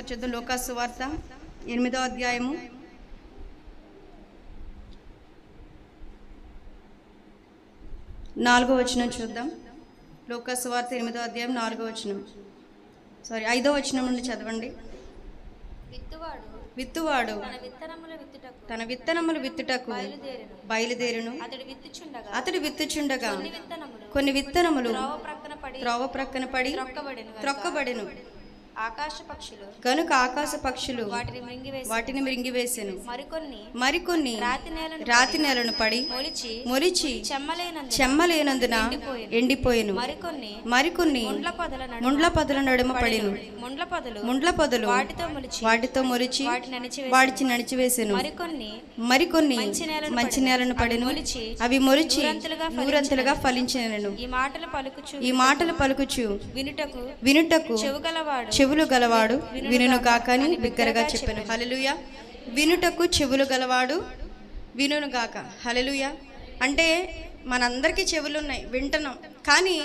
చూద్దాం లోకాసు వార్త ఎనిమిదో అధ్యాయము. నాలుగో వచనం చూద్దాం. లోకాసు వార్త ఎనిమిదో అధ్యాయం నాలుగో వచనం. సారీ ఐదో వచనం నుండి చదవండి. విత్తువాడు విత్తువాడు తన విత్తనముల విత్తుటకు బయలుదేరెను. అతడు విత్తుచుండగా కొన్ని విత్తనములు త్రోవ ప్రక్కన పడి త్రొక్కబడెను. ఆకాశ పక్షులు కనుక ఆకాశ పక్షులు వాటిని మృంగివేసి వాటిని మృంగివేసెను. మరికొన్ని మరికొన్ని రాతి నేలను రాతి నేలను పడి మొలిచి మొలిచి చెమ్మలేనందు చెమ్మలేనందున ఎండిపోయెను. మరికొన్ని మరికొన్ని ముండ్ల పొదల నడుమ ముండ్ల పదుల నడుమ పడిను. ముండ్ల పొదలు ముండ్ల పొదలు వాటితో మొలిచి వాటితో మొలిచి వాడిచి నడిచివేసెను మరికొన్ని మరికొన్ని మంచి నేలను మంచి నేలను పడిను. మొలిచి అవి మొలిచి నూరంతలుగా నూరంతలుగా ఫలించినను ఈ మాటలు పలుకుచు ఈ మాటలు పలుకుచు వినుటకు వినుటకు చెవుగలవాడు చెవులు గలవాడు వినును కాకని బిగ్గరగా చెప్పాను. హలెలుయ వినుటకు చెవులు గలవాడు వినును గాక. హలెలుయ అంటే మనందరికీ చెవులు ఉన్నాయి వింటున్నాం. కానీ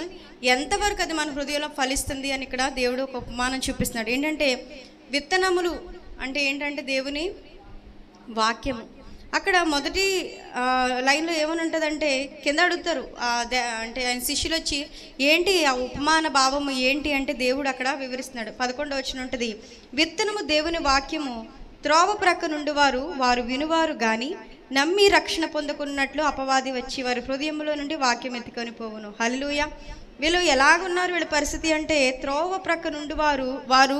ఎంతవరకు అది మన హృదయంలో ఫలిస్తుంది అని ఇక్కడ దేవుడు ఒక ఉపమానం చూపిస్తున్నాడు. ఏంటంటే విత్తనములు అంటే ఏంటంటే దేవుని వాక్యము. అక్కడ మొదటి లైన్లో ఏమని ఉంటుందంటే కింద అడుగుతారు. అంటే ఆయన శిష్యులు వచ్చి ఏంటి ఆ ఉపమాన భావము ఏంటి? అంటే దేవుడు అక్కడ వివరిస్తున్నాడు. పదకొండు వచ్చిన ఉంటుంది. విత్తనము దేవుని వాక్యము. త్రోవ ప్రక్క నుండి వారు వారు వినువారు కానీ నమ్మి రక్షణ పొందుకున్నట్లు అపవాది వచ్చి వారి హృదయంలో నుండి వాక్యం ఎత్తుకొని పోవును. హల్లుయ వీళ్ళు ఎలాగున్నారు వీళ్ళ పరిస్థితి అంటే త్రోవ ప్రక్క నుండి వారు వారు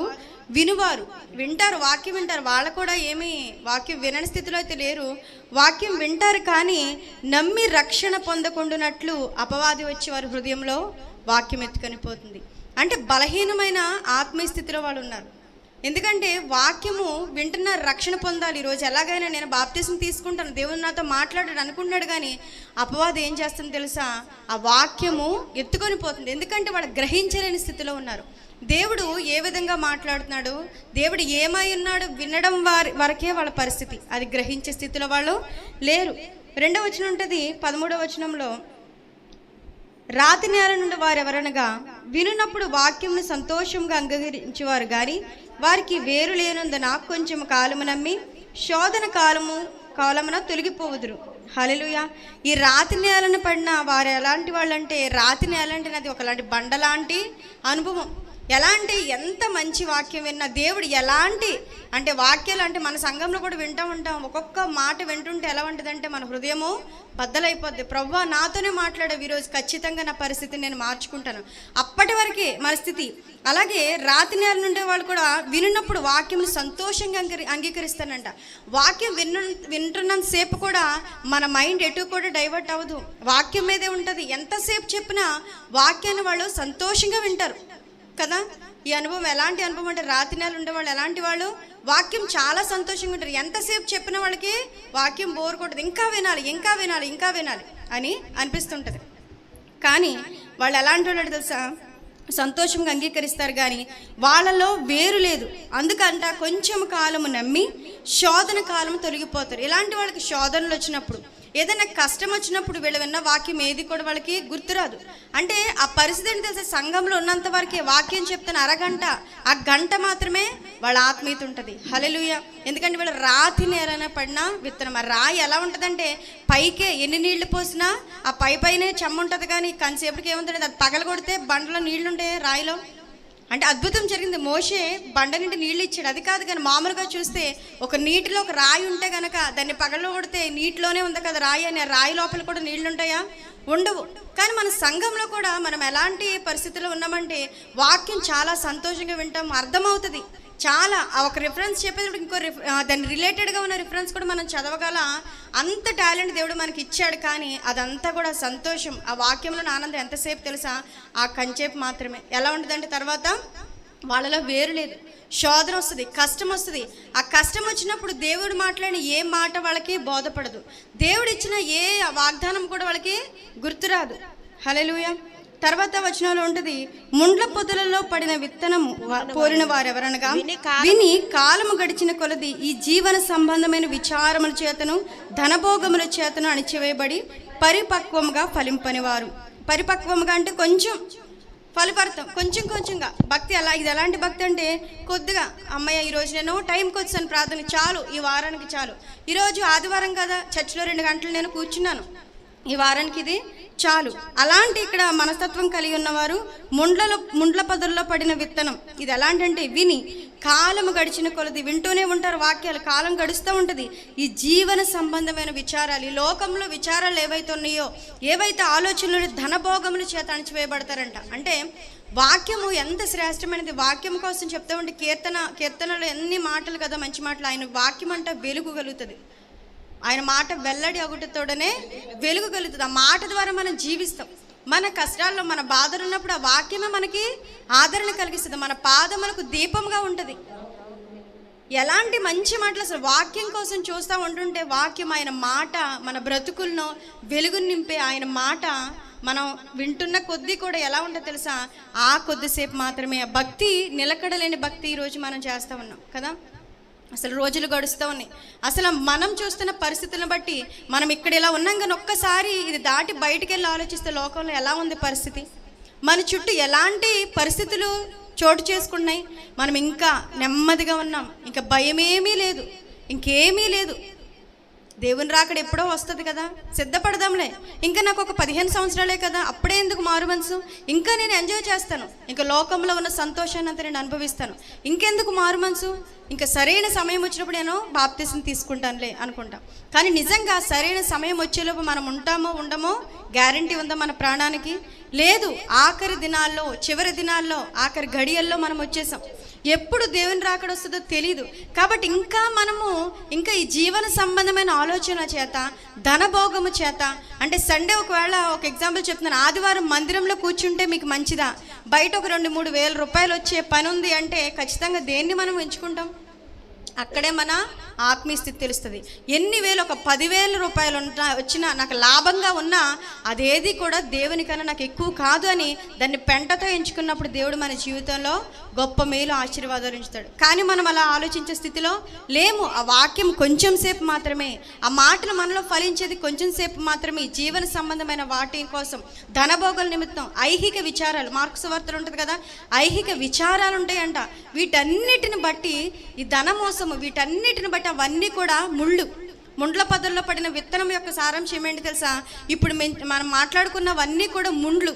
వినువారు. వింటారు వాక్యం వింటారు. వాళ్ళు కూడా ఏమీ వాక్యం వినని స్థితిలో అయితే లేరు. వాక్యం వింటారు కానీ నమ్మి రక్షణ పొందకుండానట్లు అపవాది వచ్చి వారి హృదయంలో వాక్యం ఎత్తుకొని పోతుంది. అంటే బలహీనమైన ఆత్మీయ స్థితిలో వాళ్ళు ఉన్నారు. ఎందుకంటే వాక్యము వింటున్న రక్షణ పొందాలి. ఈరోజు ఎలాగైనా నేను బాప్తీసం తీసుకుంటాను. దేవుడు నాతో మాట్లాడాడు అనుకున్నాడు కానీ అపవాదం ఏం చేస్తుంది తెలుసా? ఆ వాక్యము ఎత్తుకొని పోతుంది. ఎందుకంటే వాళ్ళు గ్రహించలేని స్థితిలో ఉన్నారు. దేవుడు ఏ విధంగా మాట్లాడుతున్నాడు? దేవుడు ఏమై ఉన్నాడు వినడం వారి వరకే వాళ్ళ పరిస్థితి. అది గ్రహించే స్థితిలో వాళ్ళు లేరు. రెండవ వచనం ఉంటుంది పదమూడవ వచనంలో రాతి నేల నుండి వారు ఎవరనగా వినున్నప్పుడు వాక్యంను సంతోషంగా అంగీకరించేవారు కానీ వారికి వేరు లేనందున కొంచెం కాలము నమ్మి శోధన కాలము కాలమున తొలగిపోవుదురు. హలలుయ ఈ రాతి నేలను పడిన వారు ఎలాంటి వాళ్ళంటే రాతి నేల అంటే అది ఒకలాంటి బండలాంటి అనుభవం. ఎలాంటి ఎంత మంచి వాక్యం విన్నా దేవుడు ఎలాంటి అంటే వాక్యాలు అంటే మన సంఘంలో కూడా వింటూ ఉంటాం. ఒక్కొక్క మాట వింటుంటే ఎలా ఉంటుందంటే మన హృదయము బద్దలైపోద్ది. ప్రవ్వా నాతోనే మాట్లాడేవి ఈరోజు. ఖచ్చితంగా నా పరిస్థితి నేను మార్చుకుంటాను. అప్పటి వరకే మన స్థితి. అలాగే రాతి నేల నుండే వాళ్ళు కూడా వినున్నప్పుడు వాక్యం సంతోషంగా అంగీ అంగీకరిస్తానంట వాక్యం విన్న వింటున్నంతసేపు కూడా మన మైండ్ ఎటు కూడా డైవర్ట్ అవ్వదు. వాక్యం మీదే ఉంటుంది. ఎంతసేపు చెప్పినా వాక్యాన్ని వాళ్ళు సంతోషంగా వింటారు. కదా? ఈ అనుభవం ఎలాంటి అనుభవం అంటే రాతి నెలలు ఉండే వాళ్ళు ఎలాంటి వాళ్ళు? వాక్యం చాలా సంతోషంగా ఉంటారు ఎంతసేపు చెప్పిన వాళ్ళకి వాక్యం బోర్ కొట్టదు. ఇంకా వినాలి ఇంకా వినాలి ఇంకా వినాలి అని అనిపిస్తుంటుంది. కానీ వాళ్ళు ఎలాంటి వాళ్ళు తెలుసా? సంతోషంగా అంగీకరిస్తారు కానీ వాళ్ళలో వేరు లేదు. అందుకంట కొంచెం కాలము నమ్మి శోధన కాలం తొలగిపోతారు. ఇలాంటి వాళ్ళకి శోధనలు వచ్చినప్పుడు ఏదైనా కష్టం వచ్చినప్పుడు వీళ్ళు విన్న వాక్యం ఏది కూడా వాళ్ళకి గుర్తురాదు. అంటే ఆ పరిస్థితి ఏంటి తెలిసే? సంఘంలో ఉన్నంత వరకే వాక్యం చెప్తున్న అరగంట ఆ గంట మాత్రమే వాళ్ళ ఆత్మీయత ఉంటుంది. హలలుయ ఎందుకంటే వీళ్ళు రాతి నేరైనా పడినా విత్తనం. ఆ రాయి ఎలా ఉంటుందంటే పైకే ఎన్ని నీళ్ళు పోసినా ఆ పై పైనే చెమ్మ ఉంటుంది కానీ కంచేపటికి ఏముంటుంది అది పగల కొడితే బండలో నీళ్ళుంటాయి రాయిలో. అంటే అద్భుతం జరిగింది. మోషే బండ నుండి నీళ్ళు ఇచ్చాడు. అది కాదు కానీ మామూలుగా చూస్తే ఒక నీటిలో ఒక రాయి ఉంటే కనుక దాన్ని పగల కొడితే నీటిలోనే ఉంది కదా రాయి అని రాయి లోపల కూడా నీళ్ళు ఉంటాయా? ఉండవు. కానీ మన సంఘంలో కూడా మనం ఎలాంటి పరిస్థితుల్లో ఉన్నామంటే వాక్యం చాలా సంతోషంగా వింటాం అర్థమవుతుంది. చాలా ఒక రిఫరెన్స్ చెప్పేటప్పుడు ఇంకో రిఫ దాని రిలేటెడ్గా ఉన్న రిఫరెన్స్ కూడా మనం చదవగల అంత టాలెంట్ దేవుడు మనకి ఇచ్చాడు కానీ అదంతా కూడా సంతోషం. ఆ వాక్యంలో ఆనందం ఎంతసేపు తెలుసా? ఆ కంచేపు మాత్రమే. ఎలా ఉంటుందంటే తర్వాత వాళ్ళలో వేరు లేదు. శోధన వస్తుంది కష్టం వస్తుంది. ఆ కష్టం వచ్చినప్పుడు దేవుడు మాట్లాడిన ఏ మాట వాళ్ళకి బోధపడదు. దేవుడు ఇచ్చిన ఏ వాగ్దానం కూడా వాళ్ళకి గుర్తురాదు. హలో తర్వాత వచనంలో ఉంటుంది ముండ్ల పొదలలో పడిన విత్తనము పోరిన వారెవరనగా? విని కాలము గడిచిన కొలది ఈ జీవన సంబంధమైన విచారముల చేతను ధనభోగముల చేతను అణిచివేయబడి పరిపక్వముగా ఫలింపనివారు. పరిపక్వముగా అంటే కొంచెం ఫలపడతాం కొంచెం కొంచెంగా. భక్తి ఎలా ఇది ఎలాంటి భక్తి అంటే కొద్దిగా అమ్మయ్య ఈరోజు నేను టైంకి వచ్చాను ప్రార్థన చాలు ఈ వారానికి చాలు. ఈరోజు ఆదివారం కదా చర్చిలో రెండు గంటలు నేను కూర్చున్నాను. ఈ వారానికి ఇది చాలు. అలాంటి ఇక్కడ మనస్తత్వం కలిగి ఉన్నవారు ముండ్లలో ముండ్ల పదుల్లో పడిన విత్తనం. ఇది ఎలాంటి అంటే విని కాలము గడిచిన కొలది వింటూనే ఉంటారు వాక్యాలు. కాలం గడుస్తూ ఉంటుంది. ఈ జీవన సంబంధమైన విచారాలు ఈ లోకంలో విచారాలు ఏవైతే ఉన్నాయో ఏవైతే ఆలోచనలు ధనభోగములు చేత అణచివేయబడతారంట. అంటే వాక్యము ఎంత శ్రేష్టమైనది? వాక్యం కోసం చెప్తా ఉంటే కీర్తన కీర్తనలో ఎన్ని మాటలు కదా మంచి మాటలు. ఆయన వాక్యం అంటే వెలుగు కలుగుతుంది. ఆయన మాట వెల్లడి ఒకటితోడనే వెలుగు కలుగుతుంది. ఆ మాట ద్వారా మనం జీవిస్తాం. మన కష్టాల్లో మన బాధలు ఉన్నప్పుడు ఆ వాక్యమే మనకి ఆదరణ కలిగిస్తుంది. మన పాదములకు దీపంగా ఉంటుంది. ఎలాంటి మంచి మాటలు అసలు వాక్యం కోసం చూస్తూ ఉంటుంటే వాక్యం ఆయన మాట మన బ్రతుకులను వెలుగును నింపే ఆయన మాట మనం వింటున్న కొద్దీ కూడా ఎలా ఉంటుందో తెలుసా? ఆ కొద్దిసేపు మాత్రమే. ఆ భక్తి నిలకడలేని భక్తి ఈరోజు మనం చేస్తూ ఉన్నాం. కదా? అసలు రోజులు గడుస్తూ ఉన్నాయి. అసలు మనం చూస్తున్న పరిస్థితులను బట్టి మనం ఇక్కడ ఇలా ఉన్నాం కానీ ఒక్కసారి ఇది దాటి బయటికి వెళ్ళి ఆలోచిస్తే లోకంలో ఎలా ఉంది పరిస్థితి? మన చుట్టూ ఎలాంటి పరిస్థితులు చోటు చేసుకున్నాయి? మనం ఇంకా నెమ్మదిగా ఉన్నాం. ఇంకా భయమేమీ లేదు. ఇంకేమీ లేదు. దేవుని రాకడ ఎప్పుడో వస్తుంది కదా. సిద్ధపడదాంలే. ఇంకా నాకు ఒక పదిహేను సంవత్సరాలే కదా. అప్పుడే ఎందుకు మారు మనసు? ఇంకా నేను ఎంజాయ్ చేస్తాను. ఇంకా లోకంలో ఉన్న సంతోషాన్ని అంతా నేను అనుభవిస్తాను. ఇంకెందుకు మారు మనసు? ఇంకా సరైన సమయం వచ్చినప్పుడు నేను బాప్తీసం తీసుకుంటానులే అనుకుంటాం. కానీ నిజంగా సరైన సమయం వచ్చేలోపు మనం ఉంటామో ఉండమో గ్యారంటీ ఉందా మన ప్రాణానికి? లేదు. ఆఖరి దినాల్లో చివరి దినాల్లో ఆఖరి గడియల్లో మనం వచ్చేసాం. ఎప్పుడు దేవుని రాకడ వస్తుందో తెలియదు కాబట్టి ఇంకా మనము ఇంకా ఈ జీవన సంబంధమైన ఆలోచన చేత ధనభోగము చేత అంటే సండే ఒకవేళ ఒక ఎగ్జాంపుల్ చెప్తున్నాను. ఆదివారం మందిరంలో కూర్చుంటే మీకు మంచిదా? బయట ఒక రెండు మూడు వేల రూపాయలు వచ్చే పని ఉంది అంటే ఖచ్చితంగా దేన్ని మనం ఎంచుకుంటాం? అక్కడే మన ఆత్మీయ స్థితి తెలుస్తుంది. ఎన్ని వేలు ఒక పదివేల రూపాయలు ఉంటా వచ్చినా నాకు లాభంగా ఉన్నా అదేది కూడా దేవునికన్నా నాకు ఎక్కువ కాదు అని దాన్ని పెంటతో ఎంచుకున్నప్పుడు దేవుడు మన జీవితంలో గొప్ప మేలు ఆశీర్వాదాలు ఉంచుతాడు. కానీ మనం అలా ఆలోచించే స్థితిలో లేము. ఆ వాక్యం కొంచెం సేపు మాత్రమే ఆ మాటలు మనలో ఫలించేది కొంచెం సేపు మాత్రమే. జీవన సంబంధమైన వాటి కోసం ధనభోగుల నిమిత్తం ఐహిక విచారాలు మార్క్స్ వార్తలు ఉంటుంది కదా ఐహిక విచారాలు ఉంటాయంట. వీటన్నిటిని బట్టి ఈ ధన మోసం మోసము వీటన్నిటిని బట్టి అవన్నీ కూడా ముళ్ళు. ముండ్ల పదల్లో పడిన విత్తనం యొక్క సారాంశం ఏంటి తెలుసా? ఇప్పుడు మనం మాట్లాడుకున్నవన్నీ కూడా ముండ్లు.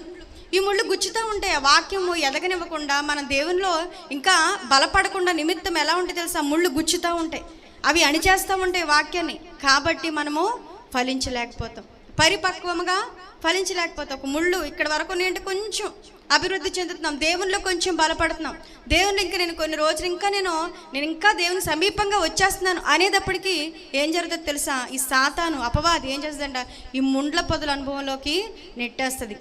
ఈ ముళ్ళు గుచ్చుతూ ఉంటాయి. ఆ వాక్యము ఎదగనివ్వకుండా మన దేవునిలో ఇంకా బలపడకుండా నిమిత్తం ఎలా ఉంటుంది తెలుసా? ముళ్ళు గుచ్చుతూ ఉంటాయి. అవి అణిచేస్తూ ఉంటాయి వాక్యాన్ని. కాబట్టి మనము ఫలించలేకపోతాం. పరిపక్వముగా ఫలించలేకపోతాం. ఒక ముళ్ళు ఇక్కడ వరకు ఏంటి కొంచెం అభివృద్ధి చెందుతున్నాం. దేవునిలో కొంచెం బలపడుతున్నాం. దేవుని ఇంకా నేను కొన్ని రోజులు ఇంకా నేను నేను ఇంకా దేవుని సమీపంగా వచ్చేస్తున్నాను అనేటప్పటికీ ఏం జరుగుతుందో తెలుసా? ఈ సాతాను అపవాది ఏం చేస్తుందంట? ఈ ముండ్ల పొదల అనుభవంలోకి నెట్టేస్తుంది.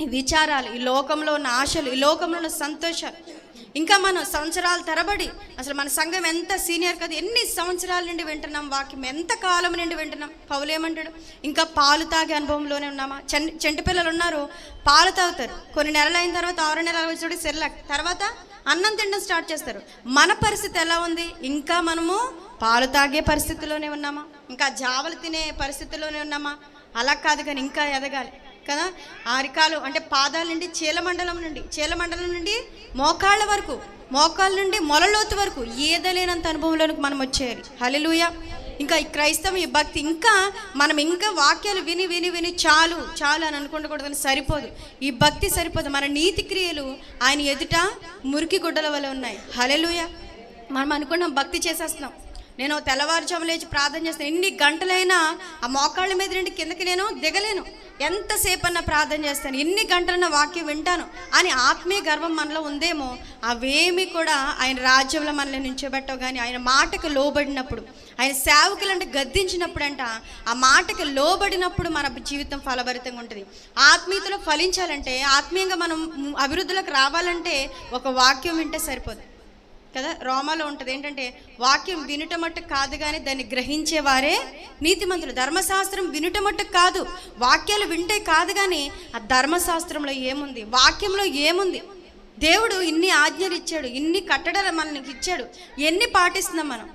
ఈ విచారాలు ఈ లోకంలో ఉన్న ఆశలు ఈ లోకంలో ఉన్న సంతోషాలు. ఇంకా మనం సంవత్సరాల తరబడి అసలు మన సంఘం ఎంత సీనియర్ కదా ఎన్ని సంవత్సరాల నుండి వింటున్నాం వాక్యం ఎంత కాలం నుండి వింటున్నాం. పౌలు ఏమంటాడు? ఇంకా పాలు తాగే అనుభవంలోనే ఉన్నామా? చెన్ చెంటి పిల్లలు ఉన్నారు పాలు తాగుతారు. కొన్ని నెలలు అయిన తర్వాత ఆరు నెలలు వచ్చి సెర్లాక్. తర్వాత అన్నం తినడం స్టార్ట్ చేస్తారు. మన పరిస్థితి ఎలా ఉంది? ఇంకా మనము పాలు తాగే పరిస్థితిలోనే ఉన్నామా? ఇంకా జావలు తినే పరిస్థితిలోనే ఉన్నామా? అలా కాదు కానీ ఇంకా ఎదగాలి. కదా? అరికాలు అంటే పాదాల నుండి చీలమండలం నుండి చీలమండలం నుండి మోకాళ్ళ వరకు మోకాళ్ళ నుండి మొలలోతు వరకు ఏదలేనంత అనుభవంలోనికి మనం వచ్చేయాలి. హల్లెలూయ. ఇంకా ఈ క్రైస్తవం ఈ భక్తి ఇంకా మనం ఇంకా వాక్యాలు విని విని విని చాలు చాలు అని అనుకుంటకూడదు కానీ సరిపోదు. ఈ భక్తి సరిపోదు. మన నీతి క్రియలు ఆయన ఎదుట మురికి గుడ్డల వల్ల ఉన్నాయి. హల్లెలూయ. మనం అనుకున్నాం భక్తి చేసేస్తున్నాం. నేను తెల్లవారుజాము లేచి ప్రార్థన చేస్తాను ఎన్ని గంటలైనా ఆ మోకాళ్ళ మీద నుండి కిందకి నేను దిగలేను. ఎంతసేపన్నా ప్రార్థన చేస్తాను ఎన్ని గంటలన్నా వాక్యం వింటాను అని ఆత్మీయ గర్వం మనలో ఉందేమో అవేమి కూడా ఆయన రాజ్యంలో మనల్ని నించోబెట్టవు కానీ ఆయన మాటకు లోబడినప్పుడు ఆయన సేవకులంటే గద్దించినప్పుడు అంట ఆ మాటకు లోబడినప్పుడు మన జీవితం ఫలభరితంగా ఉంటుంది. ఆత్మీయతలో ఫలించాలంటే ఆత్మీయంగా మనం అభివృద్ధిలోకి రావాలంటే ఒక వాక్యం వింటే సరిపోదు. కదా? రోమాలో ఉంటుంది. ఏంటంటే వాక్యం వినుట మట్టుకు కాదు కానీ దాన్ని గ్రహించేవారే నీతిమంతులు. ధర్మశాస్త్రం వినుట మట్టుకు కాదు. వాక్యాలు వింటే కాదు కానీ ఆ ధర్మశాస్త్రంలో ఏముంది? వాక్యంలో ఏముంది? దేవుడు ఇన్ని ఆజ్ఞలు ఇచ్చాడు. ఇన్ని కట్టడలు మనకి ఇచ్చాడు. ఎన్ని పాటిస్తున్నాం మనం?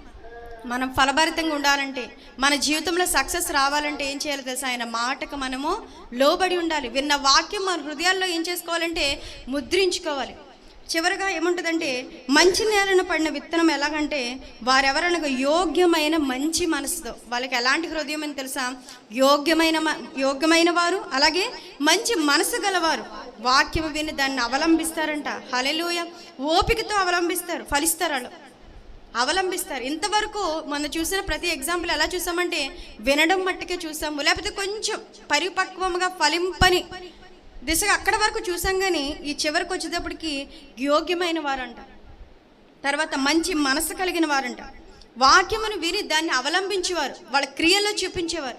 మనం ఫలభరితంగా ఉండాలంటే మన జీవితంలో సక్సెస్ రావాలంటే ఏం చేయాలి తెలుసా? ఆయన మాటకు మనము లోబడి ఉండాలి. విన్న వాక్యం మన హృదయాల్లో ఏం చేసుకోవాలంటే ముద్రించుకోవాలి. చివరగా ఏముంటుందంటే మంచి నేలను పడిన విత్తనం ఎలాగంటే వారెవరనగా యోగ్యమైన మంచి మనసుతో వాళ్ళకి ఎలాంటి హృదయం అని తెలుసా? యోగ్యమైన మ- యోగ్యమైన వారు అలాగే మంచి మనసు గలవారు. వాక్యం విని దాన్ని అవలంబిస్తారంట. హలెలూయ ఓపికతో అవలంబిస్తారు ఫలిస్తారు. వాళ్ళు అవలంబిస్తారు. ఇంతవరకు మనం చూసిన ప్రతి ఎగ్జాంపుల్ ఎలా చూసామంటే వినడం మట్టుకే చూసాము. లేకపోతే కొంచెం పరిపక్వంగా ఫలింపని దిశగా అక్కడ వరకు చూసాం కానీ ఈ చివరికి వచ్చేటప్పటికి యోగ్యమైన వారంట. తర్వాత మంచి మనసు కలిగిన వారంట. వాక్యమును విని దాన్ని అవలంబించేవారు. వాళ్ళ క్రియల్లో చూపించేవారు.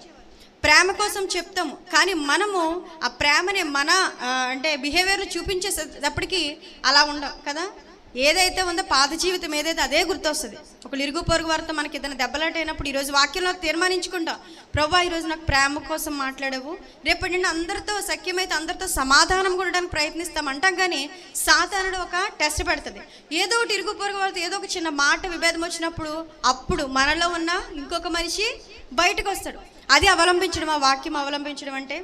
ప్రేమ కోసం చెప్తాము కానీ మనము ఆ ప్రేమని మన అంటే బిహేవియర్లో చూపించేసేటప్పటికీ అలా ఉండం కదా? ఏదైతే ఉందో పాత జీవితం ఏదైతే అదే గుర్తొస్తుంది. ఒక ఇరుగు పొరుగు వారితో మనకి ఏదైనా దెబ్బలాటైనప్పుడు ఈరోజు వాక్యంలో తీర్మానించుకుంటాం. ప్రభా ఈరోజు నాకు ప్రేమ కోసం మాట్లాడవు. రేపటి నుండి అందరితో సఖ్యమైతే అందరితో సమాధానం కొనడానికి ప్రయత్నిస్తాం అంటాం కానీ సాతానుడు ఒక టెస్ట్ పెడుతుంది. ఏదో ఒకటి ఇరుగు పొరుగు వారితో ఏదో ఒక చిన్న మాట విభేదం వచ్చినప్పుడు అప్పుడు మనలో ఉన్న ఇంకొక మనిషి బయటకు వస్తాడు అది అవలంబించడం ఆ వాక్యం అవలంబించడం అంటే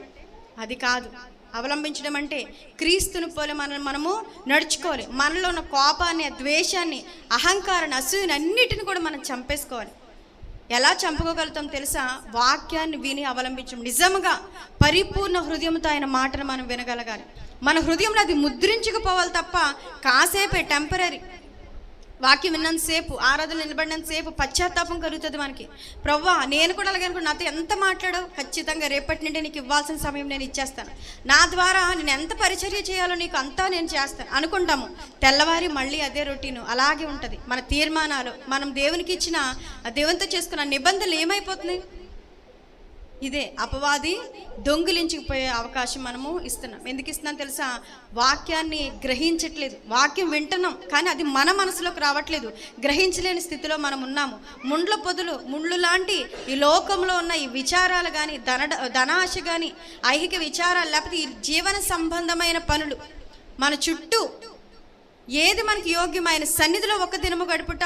అది కాదు. అవలంబించడం అంటే క్రీస్తుని పోలే మనం మనము నడుచుకోవాలి. మనలో ఉన్న కోపాన్ని ద్వేషాన్ని అహంకారాన్ని అసూయని అన్నిటిని కూడా మనం చంపేసుకోవాలి. ఎలా చంపుకోగలుగుతాం తెలుసా? వాక్యాన్ని విని అవలంబించడం. నిజంగా పరిపూర్ణ హృదయంతో ఆయన మాటను మనం వినగలగాలి. మన హృదయంలో అది ముద్రించుకుపోవాలి తప్ప కాసేపే టెంపరీ వాక్యం విన్నంతసేపు ఆరాధన నిలబడినంతసేపు పశ్చాత్తాపం కలుగుతుంది మనకి. ప్రవ్వా నేను కూడా అలాగే అనుకున్నా నాతో ఎంత మాట్లాడో ఖచ్చితంగా రేపటి నుండి నీకు ఇవ్వాల్సిన సమయం నేను ఇచ్చేస్తాను. నా ద్వారా నేను ఎంత పరిచర్య చేయాలో నీకు అంతా నేను చేస్తాను. అనుకుంటాము. తెల్లవారి మళ్ళీ అదే రొటీను. అలాగే ఉంటుంది. మన తీర్మానాలు మనం దేవునికి ఇచ్చిన దేవునితో చేసుకున్న నిబంధనలు ఏమైపోతున్నాయి? ఇదే అపవాది దొంగిలించుకుపోయే అవకాశం మనము ఇస్తున్నాం. ఎందుకు ఇస్తున్నాం తెలుసా? వాక్యాన్ని గ్రహించట్లేదు. వాక్యం వింటున్నాం కానీ అది మన మనసులోకి రావట్లేదు. గ్రహించలేని స్థితిలో మనం ఉన్నాము. ముండ్ల పొదులు ముండ్లు లాంటి ఈ లోకంలో ఉన్న ఈ విచారాలు కానీ ధన ధనాశ కానీ ఐహిక విచారాలు లేకపోతే ఈ జీవన సంబంధమైన పనులు మన చుట్టూ ఏది మనకి యోగ్యమైన? సన్నిధిలో ఒక దినము గడుపుట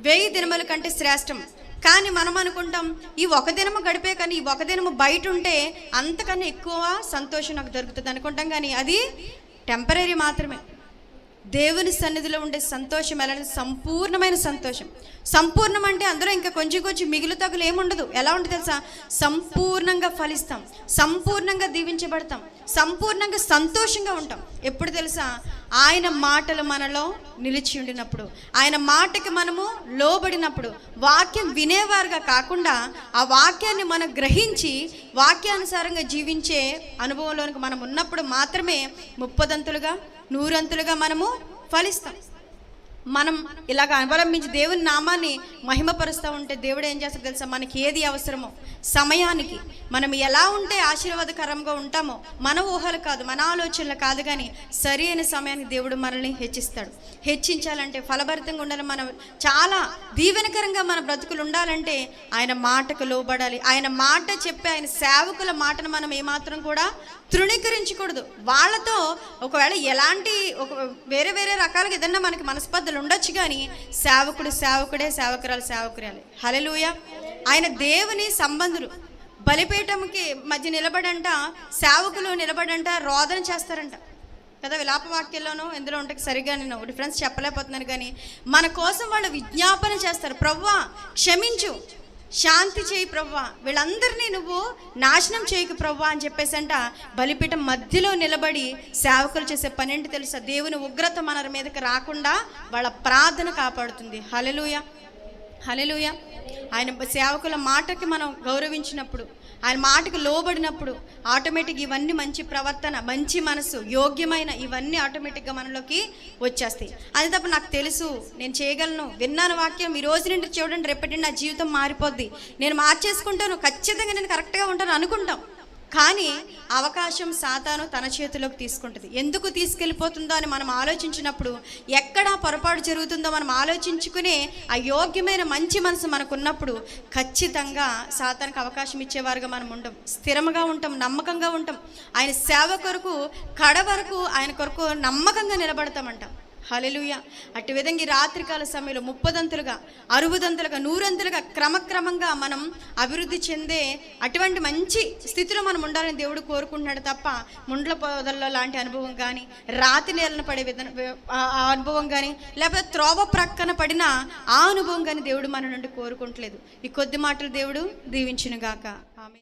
వెయ్యి దినముల కంటే శ్రేష్టం. కానీ మనం అనుకుంటాం ఈ ఒక దినము గడిపే కానీ ఈ ఒక దినము బయట ఉంటే అంతకన్నా ఎక్కువ సంతోషం నాకు దొరుకుతుంది అనుకుంటాం కానీ అది టెంపరీ మాత్రమే. దేవుని సన్నిధిలో ఉండే సంతోషం ఎలాంటి? సంపూర్ణమైన సంతోషం. సంపూర్ణం అంటే అందులో ఇంకా కొంచెం కొంచెం మిగులు తగులు ఏముండదు. ఎలా ఉంటుంది తెలుసా? సంపూర్ణంగా ఫలిస్తాం. సంపూర్ణంగా దీవించబడతాం. సంపూర్ణంగా సంతోషంగా ఉంటాం. ఎప్పుడు తెలుసా? ఆయన మాటలు మనలో నిలిచి ఉండినప్పుడు ఆయన మాటకి మనము లోబడినప్పుడు వాక్యం వినేవారుగా కాకుండా ఆ వాక్యాన్ని మనం గ్రహించి వాక్యానుసారంగా జీవించే అనుభవంలోనికి మనం ఉన్నప్పుడు మాత్రమే ముప్పదంతులుగా నూరంతులుగా మనము ఫలిస్తాం. మనం ఇలాగ అవలంబించి దేవుని నామాన్ని మహిమపరుస్తూ ఉంటే దేవుడు ఏం చేస్తాడు తెలుసా? మనకి ఏది అవసరమో? సమయానికి. మనం ఎలా ఉంటే ఆశీర్వాదకరంగా ఉంటామో? మన ఊహలు కాదు మన ఆలోచనలు కాదు కానీ సరి అయిన సమయానికి దేవుడు మనల్ని హెచ్చిస్తాడు. హెచ్చించాలంటే ఫలభరితంగా ఉండాలి మనం. చాలా దీవెనకరంగా మన బ్రతుకులు ఉండాలంటే ఆయన మాటకు లోబడాలి. ఆయన మాట చెప్పి ఆయన సేవకుల మాటను మనం ఏమాత్రం కూడా తృణీకరించకూడదు. వాళ్ళతో ఒకవేళ ఎలాంటి ఒక వేరే వేరే రకాలుగా ఏదన్నా మనకి మనస్పర్ధలు ఉండొచ్చు కానీ సేవకుడు సేవకుడే సేవకురాలు సేవకురాలే హలలుయ ఆయన దేవుని సంబంధులు. బలిపీఠంకి మధ్య నిలబడంట సేవకులు నిలబడంట రోదన చేస్తారంట. కదా విలాప వాక్యంలోనూ ఎందులో ఉంటే సరిగ్గా నేను డిఫరెన్స్ చెప్పలేకపోతున్నాను కానీ మన కోసం వాళ్ళు విజ్ఞాపన చేస్తారు. ప్రవ్వా క్షమించు. శాంతి చేయి ప్రవ్వా. వీళ్ళందరినీ నువ్వు నాశనం చేయకు ప్రవ్వా అని చెప్పేసి అంట బలిపీఠం మధ్యలో నిలబడి సేవకులు చేసే పనేంటి తెలుసా? దేవుని ఉగ్రత మన మీదకి రాకుండా వాళ్ళ ప్రార్థన కాపాడుతుంది. హలలుయ హలెలుయ ఆయన సేవకుల మాటకి మనం గౌరవించినప్పుడు ఆయన మాటకు లోబడినప్పుడు ఆటోమేటిక్ ఇవన్నీ మంచి ప్రవర్తన మంచి మనసు యోగ్యమైన ఇవన్నీ ఆటోమేటిక్గా మనలోకి వచ్చేస్తాయి. అది తప్ప నాకు తెలుసు నేను చేయగలను విన్నాను వాక్యం ఈ రోజు నుండి చూడండి రేపటి నుండి నా జీవితం మారిపోద్ది. నేను మార్చేసుకుంటాను ఖచ్చితంగా నేను కరెక్ట్గా ఉంటాను అనుకుంటాం. కానీ అవకాశం సాతాను తన చేతిలోకి తీసుకుంటుంది. ఎందుకు తీసుకెళ్ళిపోతుందో అని మనం ఆలోచించినప్పుడు ఎక్కడ పొరపాటు జరుగుతుందో మనం ఆలోచించుకునే ఆ యోగ్యమైన మంచి మనసు మనకు ఉన్నప్పుడు ఖచ్చితంగా సాతానికి అవకాశం ఇచ్చేవారుగా మనం ఉండం. స్థిరంగా ఉంటాం నమ్మకంగా ఉంటాం. ఆయన సేవ కొరకు కడ వరకు ఆయన కొరకు నమ్మకంగా నిలబడతామంటాం. హలలుయ అటు విధంగా ఈ రాత్రికాల సమయంలో ముప్పదంతులుగా అరువుదంతులుగా నూరంతులుగా క్రమక్రమంగా మనం అభివృద్ధి చెందే అటువంటి మంచి స్థితిలో మనం ఉండాలని దేవుడు కోరుకుంటున్నాడు తప్ప ముండ్ల పొదల్లో లాంటి అనుభవం కానీ రాతి నేలను పడే విధ అనుభవం కానీ లేకపోతే త్రోవ ప్రక్కన పడిన ఆ అనుభవం కానీ దేవుడు మన నుండి కోరుకుంటలేదు. ఈ కొద్ది మాటలు దేవుడు దీవించును గాక